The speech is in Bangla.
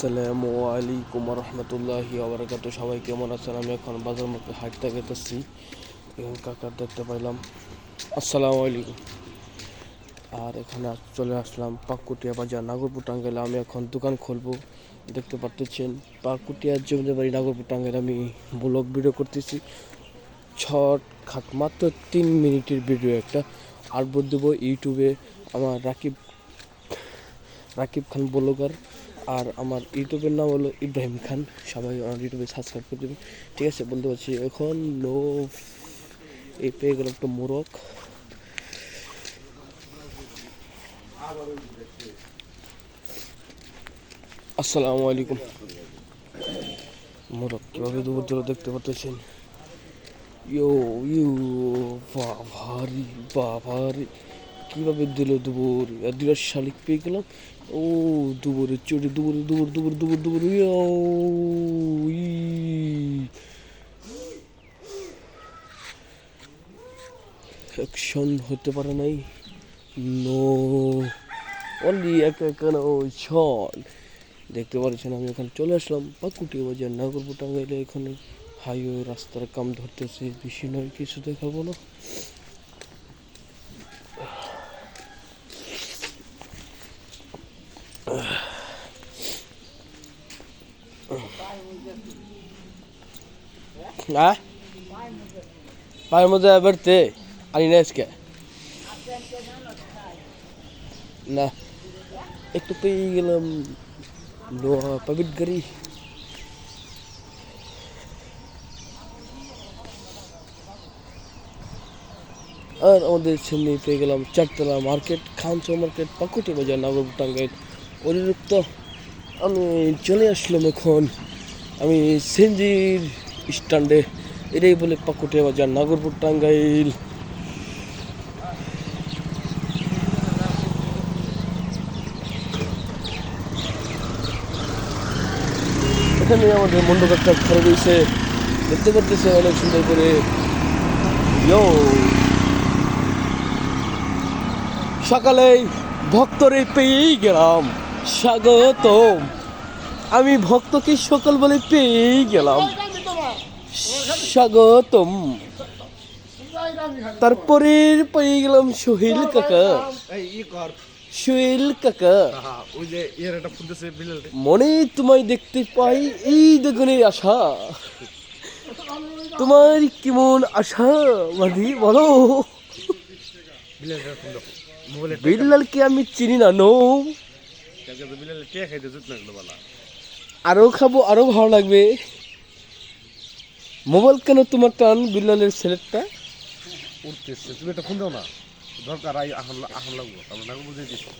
আসসালামু আলাইকুম রহমতুল্লাহি আবরাকাত সবাই কেমন আছেন? আমি এখন বাজার মধ্যে হাঁটতে গেতেছি এখন কাকার দেখতে পাইলাম। আসসালামু আলাইকুম। আর এখানে চলে আসলাম পাকুটিয়া বাজার, নাগরপুর টাঙ্গাইলে। আমি এখন দোকান খুলবো। দেখতে পাচ্ছেন পাকুটিয়ার জমিতে বাড়ি নাগরপুর টাঙ্গাইলে। আমি ব্লগ ভিডিও করতেছি। ছট খাট, মাত্র তিন মিনিটের ভিডিও একটা। আর দেবো, ইউটিউবে আমার রাকিব রাকিব খান ব্লগার। আর আমার ইউটিউবের নাম হলো ইব্রাহিম খান। সবাই আমার ইউটিউবে সাবস্ক্রাইব করে দেবেন ঠিক আছে, বলতে পারছি, এখন নো এই পেয়ে গেল একটা মোরগ। আসসালামু আলাইকুম। মোরগ কীভাবে দূর দূরে দেখতে পাচ্ছেন ইয়ো ইউ বাভারি বাভারি কীভাবে দিল দুপুর? দুবার শালিক পেয়ে গেলাম। ও, দুপুরে চড়ে দুপুর দুপুর দুপুর দুপুর দুপুর অ্যাকশন হতে পারে নাই। নো অনলি এক এখানে ওই দেখতে পাচ্ছেন, আমি এখানে চলে আসলাম। বা পাকুটি বাজার নাগরপুর টাঙ্গাইলে এখানে হাইওয়ে রাস্তার কাম ধরতেছে। বেশি নয়, কিছু দেখাবো না। হ্যাঁ পায়ের মধ্যে বেরতে আনি না আজকে না একটু পেয়ে গেলাম লোহা পাবিট গাড়ি আর আমাদের সামনে পেয়ে গেলাম চারতলা মার্কেট খানচা মার্কেট পাকুটি বাজার নাগরপুর টাঙ্গাইল অনিরুক্ত। আমি চলে আসলাম এখন। আমি সেনজির স্ট্যান্ডে। এটাই বলে পাকুটিয়া বাজার, নাগরপুর টাঙ্গাইল। এখানে আমাদের মণ্ডপ একটা ঘরে রয়েছে। দেখতে পাচ্ছেন অনেক সুন্দর করে। সকালে ভক্তরে পেয়েই গেলাম। স্বাগতম আমি ভক্তকে সকল বলে পেয়েই গেলাম। স্বাগতম। তারপরে পেয়ে গেলাম সোহেল কাকা। সোহেল কাকা। মনে তোমায় দেখতে পাই এই দোকানে আশা। তোমার কেমন আশা মাঝি বলো। বিল্লালকে আমি চিনি না নো। কালকে তো বিলেল কে খাইতে জুত না বালা? আরও খাব আরও ভালো লাগবে। মোবাইল কেন তোমার টান বিল্লালের ছেলেটা উঠতেছে তুমি এটা ফোন দাও না। দরকার আই আহন লাগবো তাহলে বুঝে দিচ্ছি।